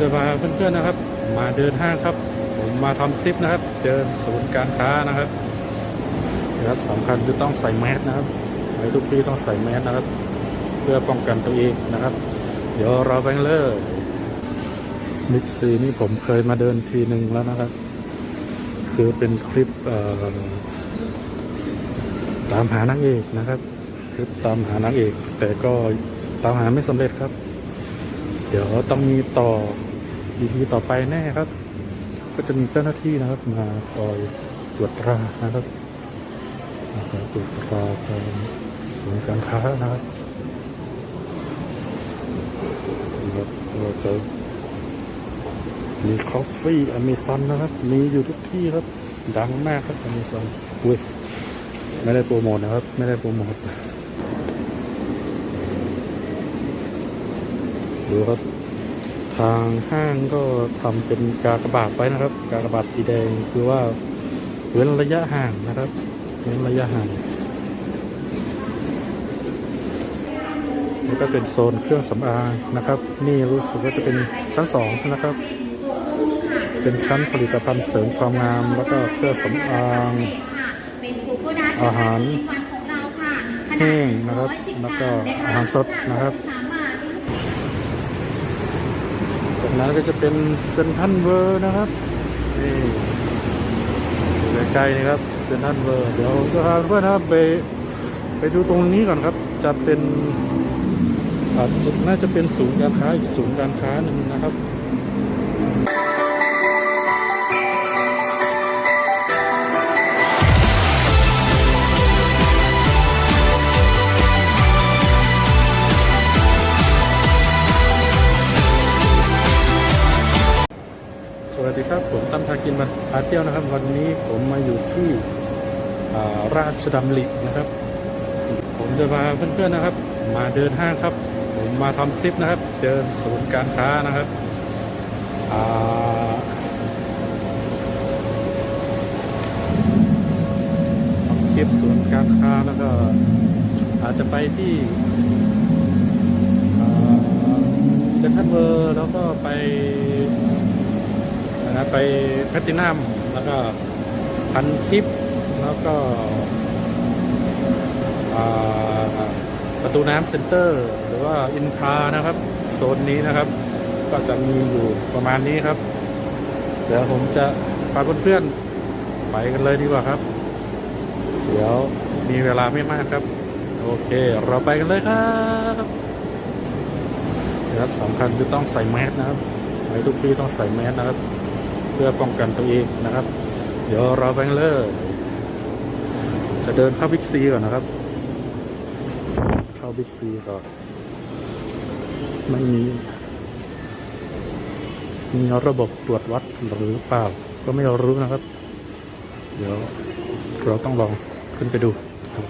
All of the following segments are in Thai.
จะพาเพื่อนๆนะครับ มาเดินห้างครับ ผมมาทำคลิปนะครับ เดินศูนย์การค้านะครับนะครับสำคัญคือต้องใส่แมสนะครับไปทุกที่ต้องใส่แมสนะครับ เพื่อป้องกันตัวเองนะครับ เดี๋ยวเราไปเลยมิกซีนี่ผมเคยมาเดินทีหนึ่งแล้วนะครับ คือเป็นคลิปตามหานางเอกนะครับ คลิปตามหานางเอก แต่ก็ตามหาไม่สำเร็จครับ เดี๋ยวต้องมีต่อ EP ต่อไปแน่ครับ ก็จะมีเจ้าหน้าที่นะครับ มาคอยตรวจตรานะครับมาคอยตรวจตราตามศูนย์การค้านะครับนะครับเราจะมีคอฟฟี่อเมซอนนะครับมีอยู่ทุกที่ครับ ดังมากครับอเมซอนอุ้ยไม่ได้โปรโมทนะครับ ไม่ได้โปรโมทดูครับ ทางห้างก็ทำเป็นกากบาทไว้นะครับ กากบาทสีแดงคือว่าเว้นระยะห่างนะครับเว้นระยะห่างนี่ก็เป็นโซนเครื่องสำอางนะครับ นี่รู้สึกว่าจะเป็นชั้นสองนะครับ เป็นชั้นผลิตภัณฑ์เสริมความงาม แล้วก็เครื่องสำอางอาหารแห้งนะครับ แล้วก็อาหารสดนะครับ ตรง นั้นก็จะเป็นเซนทันเวอร์นะครับนี่อยู่ใกล้ๆนี่ครับเซนทันเวอร์เดี๋ยวจะพาเพื่อนนะครับไปไปดูตรงนี้ก่อนครับ จะเป็นอาจจะน่าจะเป็นศูนย์การค้าอีกศูนย์การค้าหนึ่งนะครับ ตั้มพากินมาพาเที่ยวนะครับ วันนี้ผมมาอยู่ที่ราชดำรินะครับ ผมจะพาเพื่อนๆนะครับ มาเดินห้างครับ ผมมาทำคลิปนะครับ เดินศูนย์การค้านะครับทำคลิปศูนย์การค้าแล้วก็อาจจะไปที่เซ็นทรัลเวิร์แล้วก็ไป นะไปแพตตินัมแล้วก็พันทิปแล้วก็ประตูน้ำเซ็นเตอร์ หรือว่าอินทรานะครับ โซนนี้นะครับ ก็จะมีอยู่ประมาณนี้ครับ เดี๋ยวผมจะพาเพื่อนๆไปกันเลยดีกว่าครับ เดี๋ยวมีเวลาไม่มากครับ โอเค เราไปกันเลยครับนะครับสำคัญคือต้องใส่แมสนะครับไปทุกที่ต้องใส่แมสนะครับ พื่อป้องกันตัวเองนะครับ เดี๋ยวเราไปกันเลย จะเดินเข้าบิ๊กซีก่อนนะครับ เข้าบิ๊กซีก่อนไม่มี มีระบบตรวจวัดหรือเปล่า ก็ไม่รู้นะครับ เดี๋ยวเราต้องลองขึ้นไปดูครับ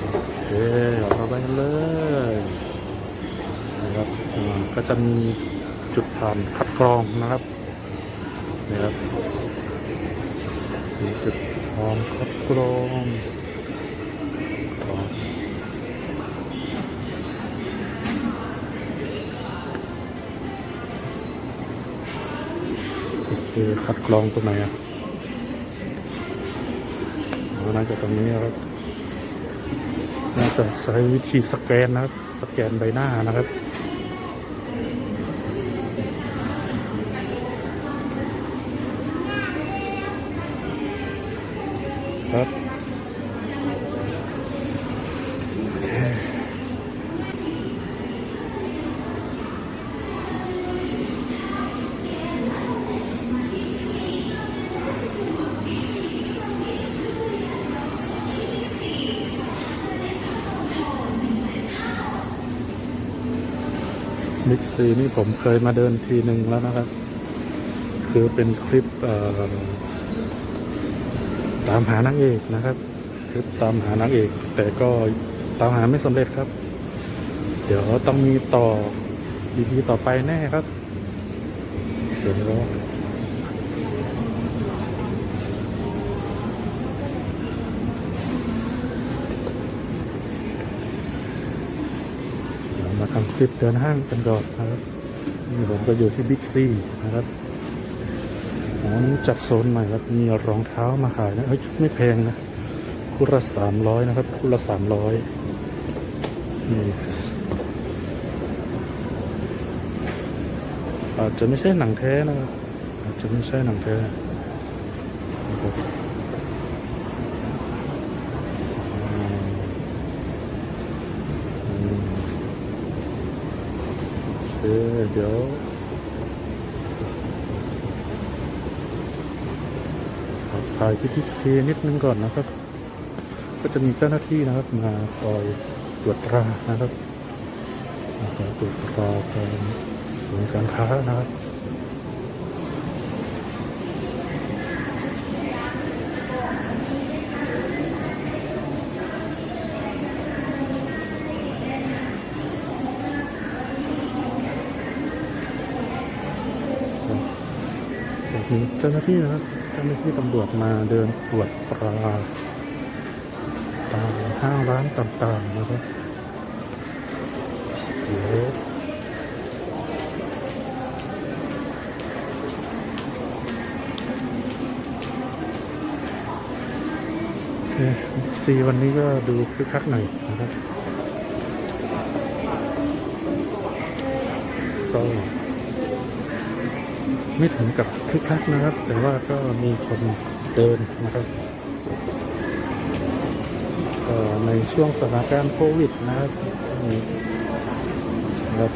โอเคเราไปเลยนะครับอ่า ก็จะมีจุดผ่านคัดกรองนะครับนะครับมีจุดผ่านคัดกรองอ๋อคัดกรองตรงไหนอะน่าจะตรงนี้ครับ น่าจะใช้วิธีสแกนนะครับ สแกนใบหน้านะครับ ซีนี่ผมเคยมาเดินทีหนึ่งแล้วนะครับ คือเป็นคลิปตามหานางเอกนะครับคลิปตามหานางเอก แต่ก็ตามหาไม่สำเร็จครับ เดี๋ยวต้องมีต่อ EP ต่อไปแน่ครับเดี๋ยว คลิปเดินห้างกันก่อนนะครับนี่ผมก็อยู่ที่บิ๊กซีนะครับอ๋อนี่จัดโซนใหม่ครับมีรองเท้ามาขายนะเฮ้ยไม่แพงนะคู่ละสามร้อยนะครับคู่ละสามร้อยนี่อาจจะไม่ใช่หนังแท้นะครับอาจจะไม่ใช่หนังแท้นะครับอืม โอ เดี๋ยวถ่ายพิพิธซีนิดนึงก่อนนะครับ ก็จะมีเจ้าหน้าที่นะครับมาคอยตรวจตรานะครับมาคอยตรวจตราการศูนย์การค้านะครับ จ้าหน้าที่นะครับเจ้าหน้าที่ตำรวจมาเดินตรวจตราตามห้างร้านต่างๆนะครับเดี๋ยวซีวันนี้ก็ดูคึกคักหน่อยนะครับก็ ไม่ถึงกับคึกคักนะครับ แต่ว่าก็มีคนเดินนะครับในช่วงสถานการณ์โควิดนะครับนี่นะครับ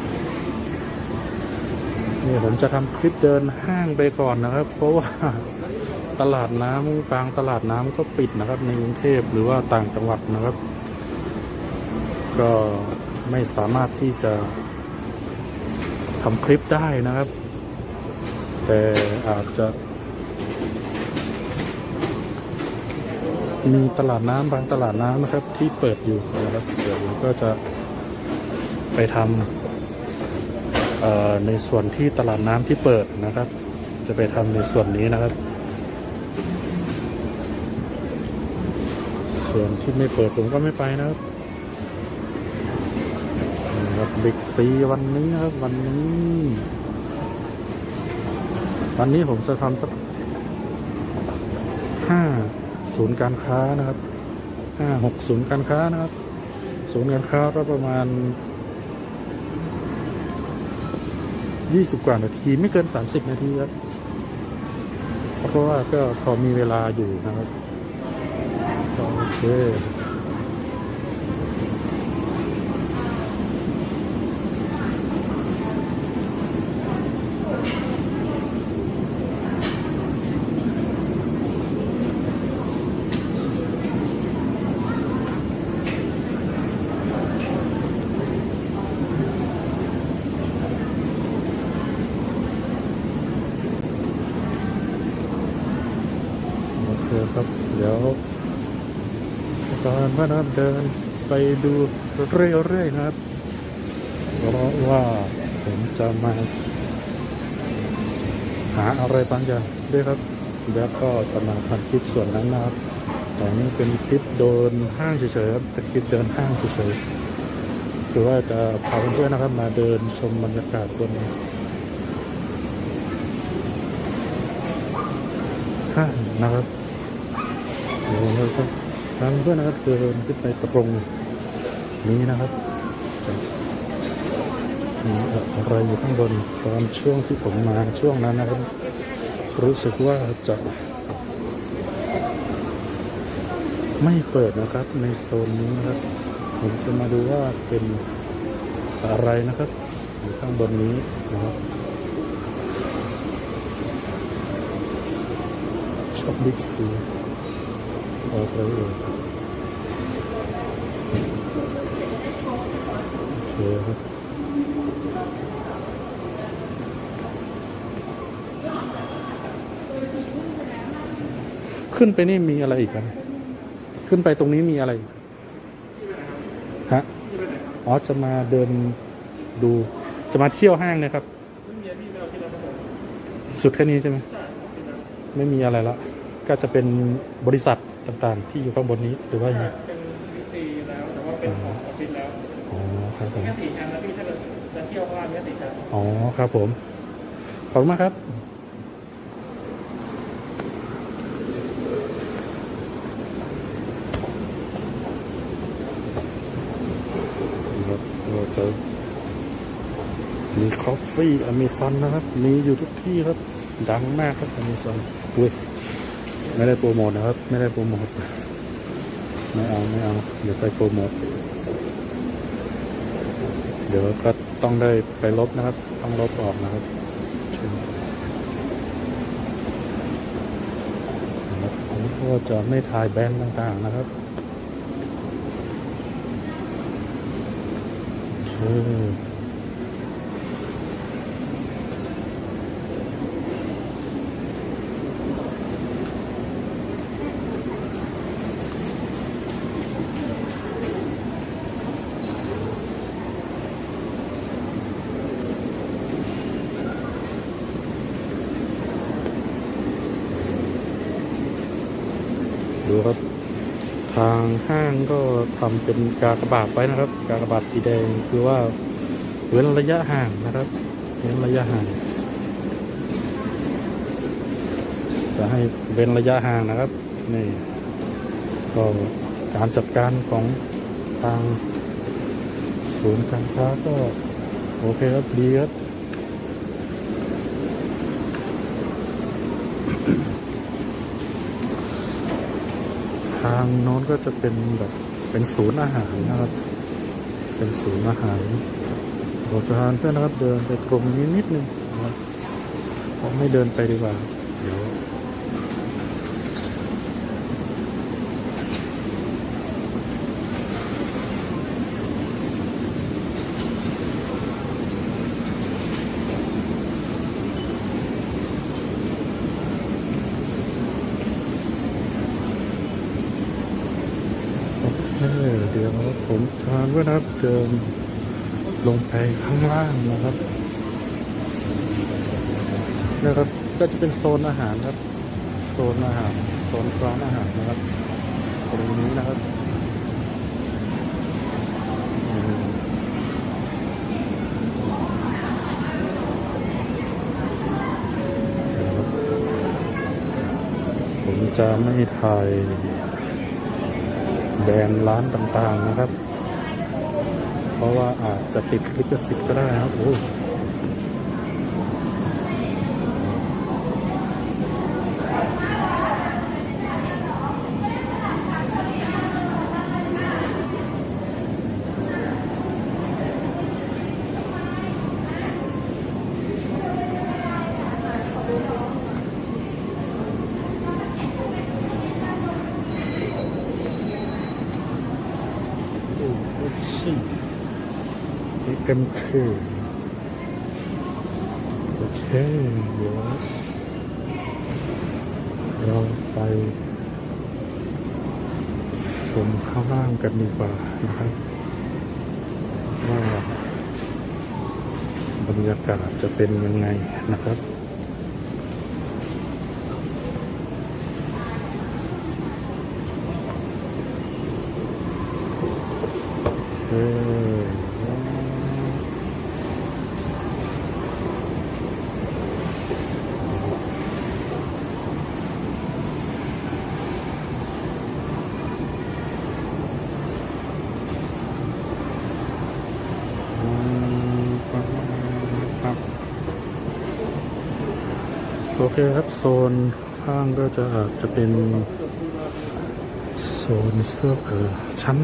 นี่ผมจะทำคลิปเดินห้างไปก่อนนะครับ เพราะว่าตลาดน้ำกลางตลาดน้ำก็ปิดนะครับ ในกรุงเทพหรือว่าต่างจังหวัดนะครับ ก็ไม่สามารถที่จะทำคลิปได้นะครับ แต่อาจจะมีตลาดน้ำบางตลาดน้ำนะครับ ที่เปิดอยู่นะครับเดี๋ยวผมก็จะไปทำในส่วนที่ตลาดน้ำที่เปิดนะครับ จะไปทำในส่วนนี้นะครับ ส่วนที่ไม่เปิดผมก็ไม่ไปนะครับนะครับบิ๊กซีวันนี้นะครับวันนี้ วันนี้ผมจะทำสักห้าศูนย์การค้านะครับห้าหกศูนย์การค้านะครับศูนย์การค้าก็ประมาณยี่สิบกว่านาทีไม่เกินสามสิบนาทีครับเพราะว่าก็พอมีเวลาอยู่นะครับโอเค โอเคครับ เดี๋ยว ตอนว่านะครับเดินไปดูเรื่อยๆนะครับเพราะว่าผมจะมาหาอะไรบางอย่างด้วยครับ แล้วก็จะมาทำคลิปส่วนนั้นนะครับ แต่นี่เป็นคลิปเดินห้างเฉยๆครับเป็นคลิปเดินห้างเฉยๆคือว่าจะพาเพื่อนๆนะครับ มาเดินชมบรรยากาศบนห้างนะครับเดี๋ยวเรา จะทางเพื่อนนะครับเดินขึ้นไปตรงนี้นะครับมีอะไรอยู่ข้างบนตอนช่วงที่ผมมาช่วงนั้นนะครับ รู้สึกว่าจะไม่เปิดนะครับในโซนนี้นะครับ ผมจะมาดูว่าเป็นอะไรนะครับอยู่ข้างบนนี้นะครับช็อปบิ๊กซี ออกเลยโอเคครับขึ้นไปนี่มีอะไรอีกครับขึ้นไปตรงนี้มีอะไรฮะอ๋อจะมาเดินดูจะมาเที่ยวห้างนะครับ สุดแค่นี้ใช่ไหมไม่มีอะไรละก็จะเป็นบริษัท ต่างๆ ที่อยู่ข้างบนนี้หรือว่ายังไงเป็นบิ๊กซีแล้วแต่ว่าเป็นของออฟฟิศแล้วอ๋อครับผมแค่สี่ชั้นแล้วพี่ถ้าเกิดช่วงล่างเนี้ยติดครับอ๋อครับผม ขอบคุณมากครับครับเราจะมีคอฟฟี่อเมซอนนะครับ มีอยู่ทุกที่ครับ ดังมากครับอเมซอนอุ้ย ไม่ได้โปรโมทนะครับ ไม่ได้โปรโมทไม่เอาไม่เอาเดี๋ยวไปโปรโมทเดี๋ยวก็ต้องได้ไปลบนะครับ ต้องลบออกนะครับผมก็จะไม่ถ่ายแบนด์ต่างๆนะครับโอเคดูครับ ทางห้างก็ ทำเป็นกากบาทไว้นะครับ กากบาทสีแดงคือว่าเว้นระยะห่างนะครับเว้นระยะห่าง จะให้เว้นระยะห่างนะครับนี่ก็การจัดการของทางศูนย์การค้าก็โอเคครับดีครับทางโน้นก็จะเป็นแบบ เป็นศูนย์อาหารนะครับ เป็นศูนย์อาหารขอจะทานเพื่อนนะครับ เดินไปตรงนี้นิดนึงนะครับผมไม่เดินไปดีกว่า เดี๋ยว เดี๋ยวผมทานด้วยนะครับเดินลงไปข้างล่างนะครับนะครับ ก็จะเป็นโซนอาหารครับ โซนอาหาร โซนร้านอาหารนะครับ ตรงนี้นะครับผมจะไม่ถ่าย แบรนด์ร้านต่างๆนะครับ เพราะว่าอาจจะติดลิขสิทธิ์ก็ได้นะครับโอ้โอ้โหชิ นี่กันคือโอเคเดี๋ยวเราไปชมข้างล่างกันดีกว่านะครับว่าบรรยากาศจะเป็นยังไงนะครับเอออืมปั๊บปั๊บโอ เคครับ โซนข้างก็จะอาจจะเป็น โซนเสื้อเออชั้น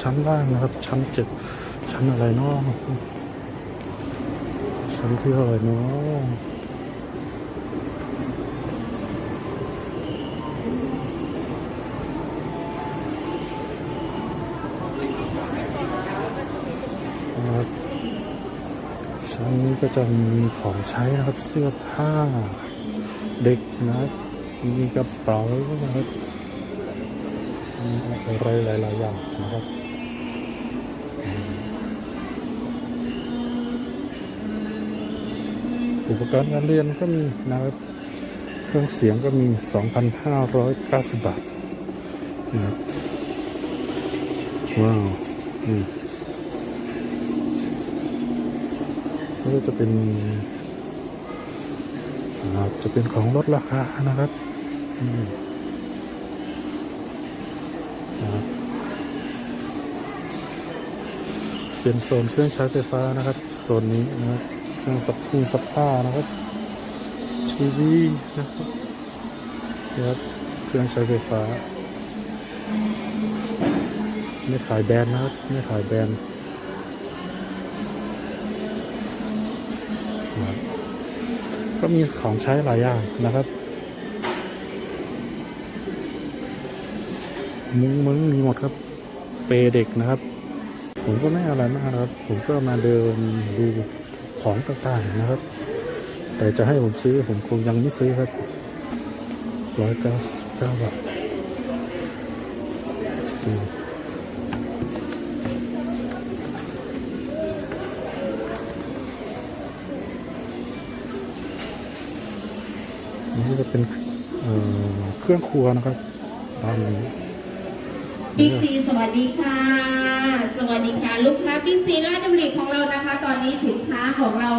ชั้นล่างนะครับ ชั้นเจ็ดชั้นอะไรเนาะชั้นที่เท่าไหร่เนาะชั้นนี้ก็จะมีของใช้นะครับเสื้อผ้า เด็กนะครับมีกระเป๋านะครับมีอะไรหลายๆอย่างนะครับอุปกรณ์การเรียนก็มีนะครับเครื่องเสียงก็มี 2,590 บาทนะครับว้าวอืมนี่ก็จะเป็น อ่าจะเป็นของลดราคานะครับเป็นโซนเครื่องใช้ไฟฟ้านะครับโซนนี้นะครับเครื่องซักเครื่องซักผ้านะครับทีวีนะครับนะครับเครื่องใช้ไฟฟ้า ไม่ขายแบรนด์นะครับไม่ขายแบรนด์ ก็มีของใช้หลายอย่างนะครับมุ้งมึงมีหมดครับ เปย์เด็กนะครับ ผมก็ไม่อะไรมากนะครับ ผมก็มาเดินดูของต่างๆนะครับ แต่จะให้ผมซื้อผมคงยังไม่ซื้อครับร้อยเก้าเก้าบาท รื่องครัวนะครับตามนี้บิ๊กซีสวัสดีค่ะ สวัสดีค่ะ ลูกค้าบิ๊กซีลาดดำริของเรานะคะ ตอนนี้สินค้าของเรา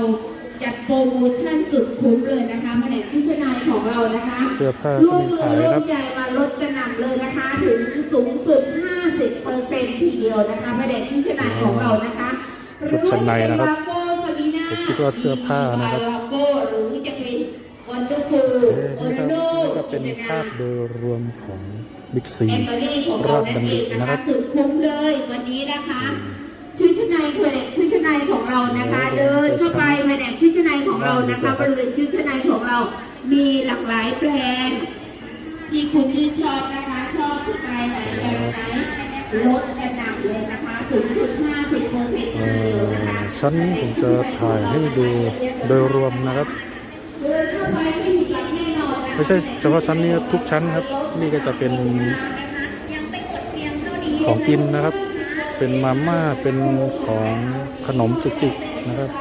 จัดโปรโมชั่นสุดคุ้มเลยนะคะแผนกที่นายของเรานะคะเสื้อผ้าร่ก็วมมีมือขายร่วครัมบใจมาลดกระหน่ำเลยนะคะ ถึงสูงสุด 50เปอร์เซ็นต์ทีเดียวนะคะแผนกที่นายของเรานะคะชุดชั้นในนะครับหอว่าจเป็ลาโก้ฟามิน่าผมคิดว่าเสื้อผ้านะครับลาโก้หรือจะเป็นวันเดอร์ฟูลเอ๊ะโอนี่นาก็โดนี่ก็ เป็นภาพโดยรวมของบิ๊กซีแอนโทนีของราเราชนั่นดำเอริงนะนะคคะรับสุดคุ้มเลยวันนี้นะคะชุดชั้นในคือแหล่งชุดชั้นในของเรานะคะ เดินเข้าไปแผนกชุดชั้นในของเรานะคะบริเวณชุดชั้นในของเรา มีหลากหลายแบรนด์ที่คุณชื่นชอบนะคะชอบสไตล์ไหนแบบไหนลดกระหน่ำเลยนะคะถึงถึง50เปอร์เซ็นต์เอ่ทีเดียวอนะคะชั้นนี้ผมจะถ่ายให้ดูโดยรวมนะครับ ไม่ใช่เฉพาะชั้นนี้ทุกชั้นครับ นี่ก็จะเป็นของกินนะครับ เป็นมาม่าเป็นของขนมจุกจิกนะครับ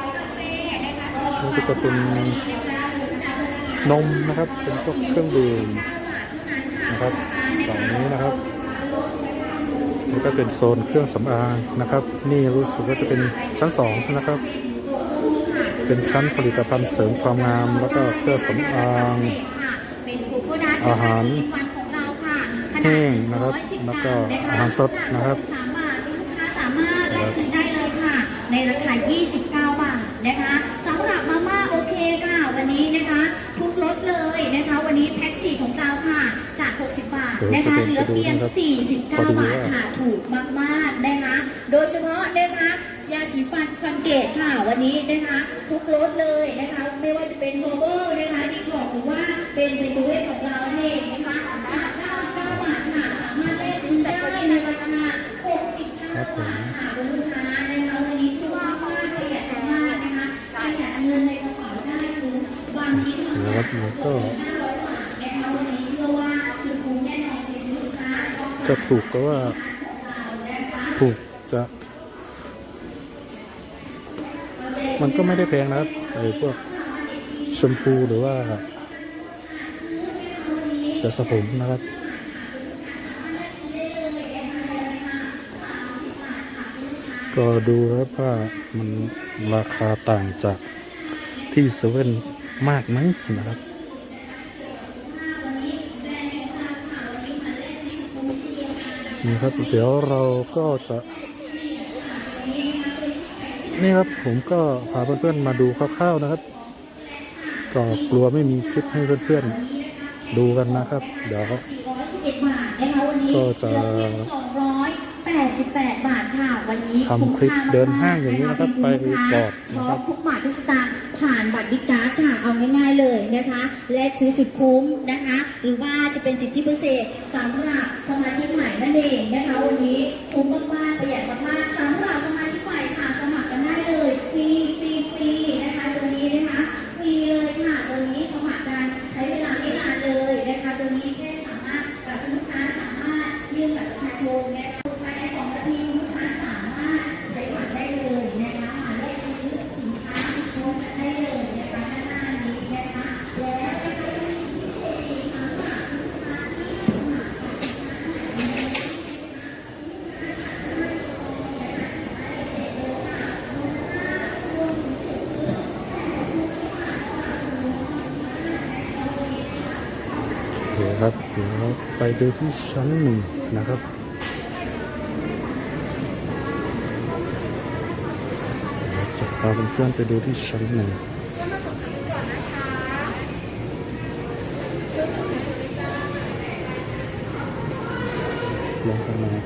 นี่ก็จะเป็นนมนะครับ เป็นพวกเครื่องดื่มนะครับฝั่งนี้นะครับนี่ก็เป็นโซนเครื่องสำอางนะครับ นี่รู้สึกว่าจะเป็นชั้นสองนะครับ เป็นชั้นผลิตภัณฑ์เสริมความงามแล้วก็เครื่องสำอาง อาหารแห้งนะครับแล้วก็อาหารสดนะครับสามบาทลูกค้าสามารถเลือกซื้อได้เลยค่ะ ในราคา 29 บาทนะคะสำหรับมาม่าโอเคค่ะ วันนี้นะคะทุกรสเลยนะคะ วันนี้แพ็คสี่ของเราค่ะ จาก 60 บาทนะคะเหลือเพียง 49 บาทค่ะ ถูกมากๆนะคะ โดยเฉพาะนะคะ ยาสีฟันคอนเกตค่ะวันนี้นะคะ ทุกรสเลยนะคะ ไม่ว่าจะเป็นโฮโบนะคะที่บอกหรือว่าเป็นเบนจเวทของเราเองนะคะจาก99บาทค่ะสามารถได้ซื้อได้ในราคา69บผมค่ะคุณลูกค้านะคะวันนี้คือว่าว่าประหยัดมากนะคะประหยัดเงินในกระเป๋าได้คือบางชิ้นของแล้วเราแล้วก็500บาทนะคะวันนี้เชื่อว่าคือคุ้มแน่นอนเป็นลูกค้าชอบจะถูกก็ว่าถูกจะ มันก็ไม่ได้แพงนะครับไอ้พวกแชมพูหรือว่าจะสะผมนะครับก็ดูแล้วว่ามันราคาต่างจากที่เซเว่นมากไหมนะครับ นี่ครับ เดี๋ยวเราก็จะ นี่ครับผมก็พาเพื่อนๆมาดูคร่าวๆนะครับก็กลัวไม่มีคลิปให้เพื่อนๆดูกันนะครับ เดี๋ยว411บาทนะคะวันนี้ก็จะเหลือเพียง288 บาทค่ะวันนี้ทำคลิปเดินห้างอย่างนี้นะครับไปก่อนชนะอครับบทุกบาททุกสตางค์ผ่านบัตรดิการ์ดค่ะเอาง่ายๆเลยนะคะแลกซื้อจุดคุ้มนะคะ หรือว่าจะเป็นสิทธิพิเศษสำหรับสมาชิกใหม่นั่นเองนะคะวันนี้คุ้มมากๆประหยัดมากๆสำหรับ ดูที่ชั้นหนึ่งนะครับ จะพาเพื่อนๆไปดูที่ชั้นหนึ่งลงกันมานะ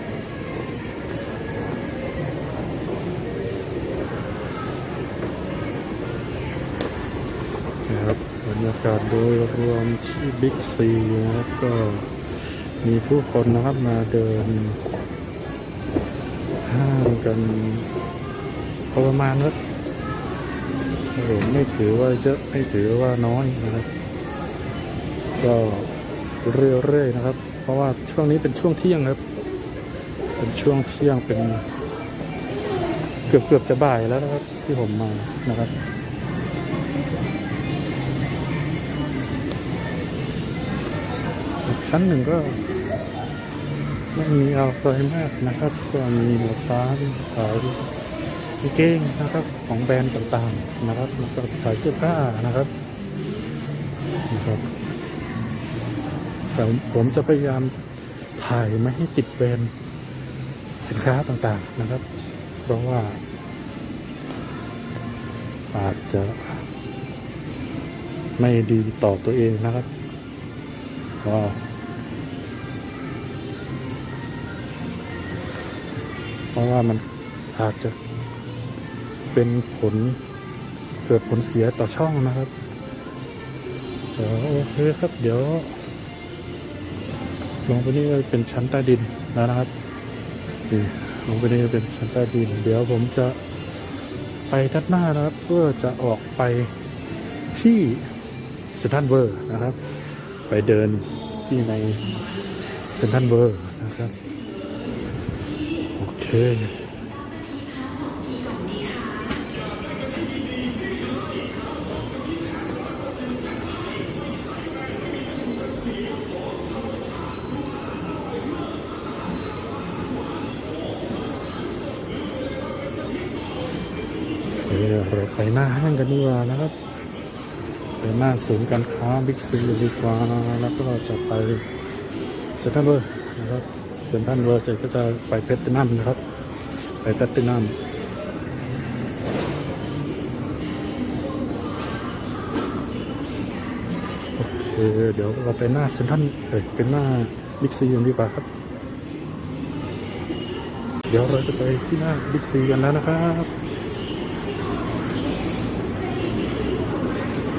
ครับบรรยากาศโดยรวมที่บิ๊กซีนะครับก็ มีผู้คนนะครับมาเดินห้างกันพอประมาณครับโอ้โหไม่ถือว่าเยอะไม่ถือว่าน้อยนะครับ ก็เรื่อยๆนะครับ เพราะว่าช่วงนี้เป็นช่วงเที่ยงครับ เป็นช่วงเที่ยงเป็นเกือบเกือบจะบ่ายแล้วนะครับ ที่ผมมานะครับชั้นหนึ่งก็ ไม่มีอะไรมากนะครับก็มีร้าขายกางเกงนะครับของแบรนด์ต่างๆนะครับแล้วก็ขายเสื้อผ้านะครับนะครับแต่ผมจะพยายามถ่ายไม่ให้ติดแบรนด์สินค้าต่างๆนะครับ เพราะว่า อาจจะไม่ดีต่อตัวเองนะครับก็ ราะว่ามันอาจจะเป็นผลเกิดผลเสียต่อช่องนะครับเดี๋ยวโอเคครับเดี๋ยวลงไปนี่เป็นชั้นใต้ดินแล้วนะครับลงไปนี่เป็นชั้นใต้ดิน เดี๋ยวผมจะไปด้านหน้านะครับ เพื่อจะออกไปที่เซนทรัลเวอร์นะครับ ไปเดินที่ในเซนทรัลเวอร์นะครับ โอเคเดี๋ยวเราไปหน้าห้างกันดีกว่านะครับไปหน้าศูนย์การค้าบิ๊กซีดีกว่าแล้วก็จะไปเซ็นทรัลเวิร์นะครับ เซ็นทรัลเวิร์เสร็จก็จะไปเพชรตินัมนะครับ ไปเพชรตินัมโอเคเดี๋ยวเราไปหน้าเซ็นทรัลเอ้ยเป็นหน้าบิ๊กซีกันดีกว่าครับ เดี๋ยวเราจะไปที่หน้าบิ๊กซีกันแล้วนะครับ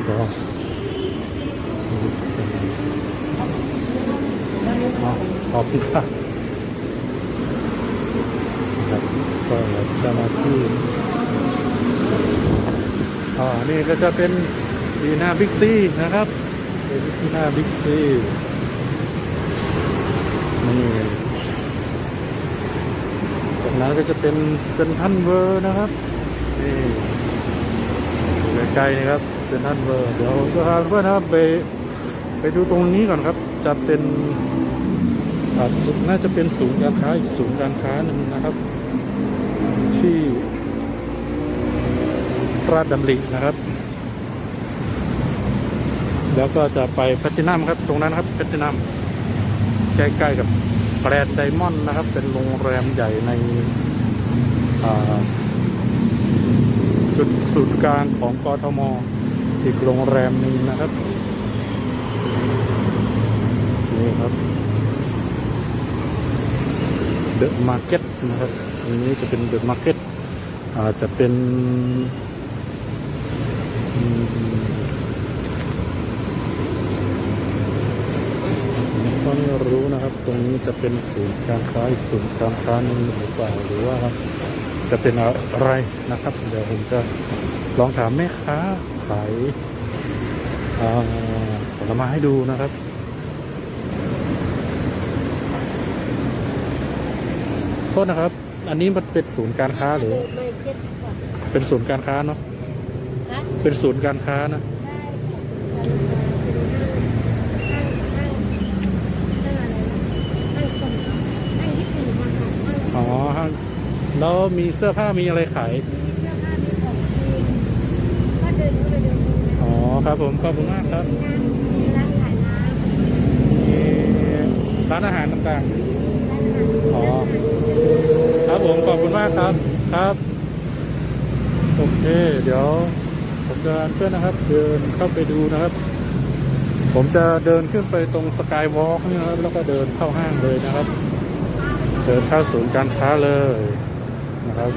ก็อ๋อขอบคุณครับนะครับ ก็จะมาที่อ๋อนี่ก็จะเป็นดีหน้าบิ๊กซีนะครับ เป็นที่หน้าบิ๊กซีนี่ตรงนั้นก็จะเป็นเซนทันเวอร์นะครับนี่อยู่ใกล้ๆนะครับเซนทรัลเวอร์เดี๋ยวจะพาเพื่อนนะครับไปไปดูตรงนี้ก่อนครับ จะเป็นน่าจะเป็นศูนย์การค้าอีกศูนย์การค้าหนึ่งนะครับ ที่ราชดำรินะครับ แล้วก็จะไปแพลตตินัมครับ ตรงนั้นครับแพลตตินัมใกล้ๆกับแกรนด์ไดมอนด์นะครับ เป็นโรงแรมใหญ่ในจุดศูนย์กลางของกทม อีกโรงแรมหนึ่งนะครับนี่ครับ เดอะมาร์เก็ตนะครับอันนี้จะเป็นเดอะมาร์เก็ตอาจจะเป็นก็ไม่รู้นะครับ ตรงนี้จะเป็นศูนย์การค้าอีกศูนย์การค้าหนึ่งหรือเปล่าหรือว่าจะเป็นอะไรนะครับ เดี๋ยวผมจะลองถามแม่ค้าขายผลไม้ให้ดูนะครับ โท ษนะครับ อันนี้มันเป็นศูนย์การค้าหรือไม่เจ็ดก่อนเป็นศูนย์การค้าเนาะนะเป็นศูนย์การค้านะได้ห้างห้างอะไรนะห้างที่สี่มาค่ะห้างอ๋อห้างแล้วมีเสื้อผ้ามีอะไรขายมีเสื้อผ้ามีของกินก็เดินเข้าไปเดินดูนะอ๋อครับผมขอบคุณมากครับมีน้ำมีร้านขายน้ำร้านอาหารต่างๆ อ๋อ ครับผมขอบ คุณมากครับครับโอเค เดี๋ยว ผมจะเพื่อนนะครับ เดินเข้าไปดูนะครับ ผมจะเดินขึ้นไปตรงสกายวอล์กนี่นะครับ แล้วก็เดินเข้าห้างเลยนะครับ เดินเข้าศูนย์การค้าเลยนะครับ